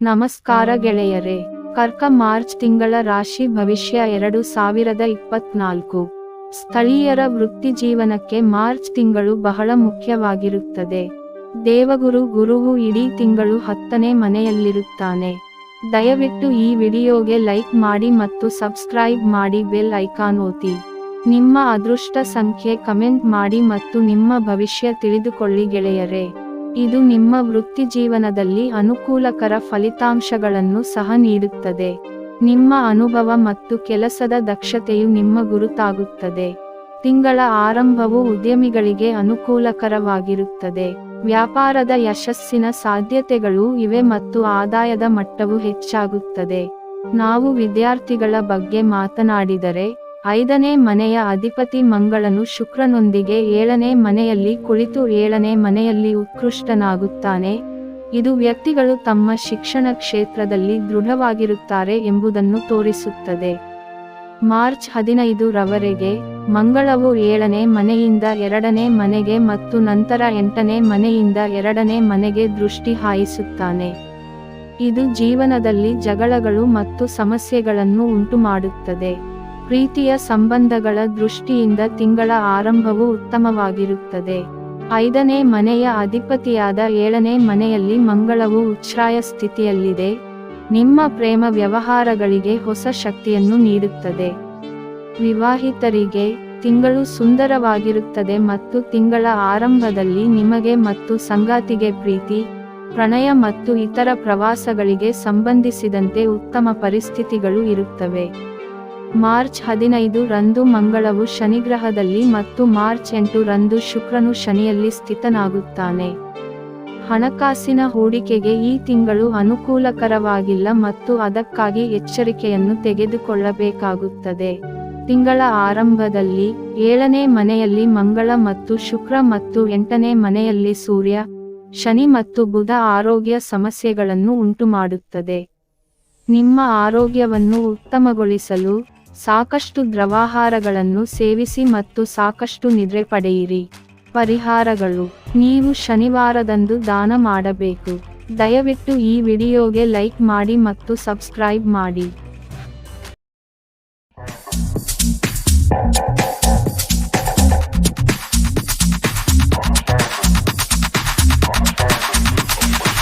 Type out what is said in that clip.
ನಮಸ್ಕಾರ ಗೆಳೆಯರೇ, ಕರ್ಕ ಮಾರ್ಚ್ ತಿಂಗಳ ರಾಶಿ ಭವಿಷ್ಯ ಎರಡು ಸಾವಿರದ ಇಪ್ಪತ್ನಾಲ್ಕು. ಸ್ಥಳೀಯರ ವೃತ್ತಿ ಜೀವನಕ್ಕೆ ಮಾರ್ಚ್ ತಿಂಗಳು ಬಹಳ ಮುಖ್ಯವಾಗಿರುತ್ತದೆ. ದೇವಗುರು ಗುರುವು ಇಡೀ ತಿಂಗಳು ಹತ್ತನೇ ಮನೆಯಲ್ಲಿರುತ್ತಾನೆ. ದಯವಿಟ್ಟು ಈ ವಿಡಿಯೋಗೆ ಲೈಕ್ ಮಾಡಿ ಮತ್ತು ಸಬ್ಸ್ಕ್ರೈಬ್ ಮಾಡಿ ಬೆಲ್ ಐಕಾನ್ ಓತಿ ನಿಮ್ಮ ಅದೃಷ್ಟ ಸಂಖ್ಯೆ ಕಮೆಂಟ್ ಮಾಡಿ ಮತ್ತು ನಿಮ್ಮ ಭವಿಷ್ಯ ತಿಳಿದುಕೊಳ್ಳಿ ಗೆಳೆಯರೇ. ಇದು ನಿಮ್ಮ ವೃತ್ತಿ ಜೀವನದಲ್ಲಿ ಅನುಕೂಲಕರ ಫಲಿತಾಂಶಗಳನ್ನು ಸಹ ನೀಡುತ್ತದೆ. ನಿಮ್ಮ ಅನುಭವ ಮತ್ತು ಕೆಲಸದ ದಕ್ಷತೆಯು ನಿಮ್ಮ ಗುರುತಾಗುತ್ತದೆ. ತಿಂಗಳ ಆರಂಭವು ಉದ್ಯಮಿಗಳಿಗೆ ಅನುಕೂಲಕರವಾಗಿರುತ್ತದೆ. ವ್ಯಾಪಾರದ ಯಶಸ್ಸಿನ ಸಾಧ್ಯತೆಗಳು ಇವೆ ಮತ್ತು ಆದಾಯದ ಮಟ್ಟವು ಹೆಚ್ಚಾಗುತ್ತದೆ. ನಾವು ವಿದ್ಯಾರ್ಥಿಗಳ ಬಗ್ಗೆ ಮಾತನಾಡಿದರೆ ಐದನೇ ಮನೆಯ ಅಧಿಪತಿ ಮಂಗಳನು ಶುಕ್ರನೊಂದಿಗೆ ಏಳನೇ ಮನೆಯಲ್ಲಿ ಕುಳಿತು ಏಳನೇ ಮನೆಯಲ್ಲಿ ಉತ್ಕೃಷ್ಟನಾಗುತ್ತಾನೆ. ಇದು ವ್ಯಕ್ತಿಗಳು ತಮ್ಮ ಶಿಕ್ಷಣ ಕ್ಷೇತ್ರದಲ್ಲಿ ದೃಢವಾಗಿರುತ್ತಾರೆ ಎಂಬುದನ್ನು ತೋರಿಸುತ್ತದೆ. ಮಾರ್ಚ್ ಹದಿನೈದು ರವರೆಗೆ ಮಂಗಳವು ಏಳನೇ ಮನೆಯಿಂದ ಎರಡನೇ ಮನೆಗೆ ಮತ್ತು ನಂತರ ಎಂಟನೇ ಮನೆಯಿಂದ ಎರಡನೇ ಮನೆಗೆ ದೃಷ್ಟಿ ಹಾಯಿಸುತ್ತಾನೆ. ಇದು ಜೀವನದಲ್ಲಿ ಜಗಳಗಳು ಮತ್ತು ಸಮಸ್ಯೆಗಳನ್ನು ಉಂಟುಮಾಡುತ್ತದೆ. ಪ್ರೀತಿಯ ಸಂಬಂಧಗಳ ದೃಷ್ಟಿಯಿಂದ ತಿಂಗಳ ಆರಂಭವು ಉತ್ತಮವಾಗಿರುತ್ತದೆ. ಐದನೇ ಮನೆಯ ಅಧಿಪತಿಯಾದ ಏಳನೇ ಮನೆಯಲ್ಲಿ ಮಂಗಳವು ಉಚ್ಛ್ರಾಯ ಸ್ಥಿತಿಯಲ್ಲಿದೆ. ನಿಮ್ಮ ಪ್ರೇಮ ವ್ಯವಹಾರಗಳಿಗೆ ಹೊಸ ಶಕ್ತಿಯನ್ನು ನೀಡುತ್ತದೆ. ವಿವಾಹಿತರಿಗೆ ತಿಂಗಳು ಸುಂದರವಾಗಿರುತ್ತದೆ ಮತ್ತು ತಿಂಗಳ ಆರಂಭದಲ್ಲಿ ನಿಮಗೆ ಮತ್ತು ಸಂಗಾತಿಗೆ ಪ್ರೀತಿ, ಪ್ರಣಯ ಮತ್ತು ಇತರ ಪ್ರವಾಸಗಳಿಗೆ ಸಂಬಂಧಿಸಿದಂತೆ ಉತ್ತಮ ಪರಿಸ್ಥಿತಿಗಳು ಇರುತ್ತವೆ. ಮಾರ್ಚ್ ಹದಿನೈದು ರಂದು ಮಂಗಳವು ಶನಿಗ್ರಹದಲ್ಲಿ ಮತ್ತು ಮಾರ್ಚ್ ಎಂಟು ರಂದು ಶುಕ್ರನು ಶನಿಯಲ್ಲಿ ಸ್ಥಿತನಾಗುತ್ತಾನೆ. ಹಣಕಾಸಿನ ಹೂಡಿಕೆಗೆ ಈ ತಿಂಗಳು ಅನುಕೂಲಕರವಾಗಿಲ್ಲ ಮತ್ತು ಅದಕ್ಕಾಗಿ ಎಚ್ಚರಿಕೆಯನ್ನು ತೆಗೆದುಕೊಳ್ಳಬೇಕಾಗುತ್ತದೆ. ತಿಂಗಳ ಆರಂಭದಲ್ಲಿ ಏಳನೇ ಮನೆಯಲ್ಲಿ ಮಂಗಳ ಮತ್ತು ಶುಕ್ರ ಮತ್ತು ಎಂಟನೇ ಮನೆಯಲ್ಲಿ ಸೂರ್ಯ, ಶನಿ ಮತ್ತು ಬುಧ ಆರೋಗ್ಯ ಸಮಸ್ಯೆಗಳನ್ನು ಉಂಟುಮಾಡುತ್ತದೆ. ನಿಮ್ಮ ಆರೋಗ್ಯವನ್ನು ಉತ್ತಮಗೊಳಿಸಲು ಸಾಕಷ್ಟು ದ್ರವಾಹಾರಗಳನ್ನು ಸೇವಿಸಿ ಮತ್ತು ಸಾಕಷ್ಟು ನಿದ್ರೆ ಪಡೆಯಿರಿ. ಪರಿಹಾರಗಳು. ನೀವು ಶನಿವಾರದಂದು ದಾನ ಮಾಡಬೇಕು. ದಯವಿಟ್ಟು ಈ ವಿಡಿಯೋಗೆ ಲೈಕ್ ಮಾಡಿ ಮತ್ತು ಸಬ್ಸ್ಕ್ರೈಬ್ ಮಾಡಿ.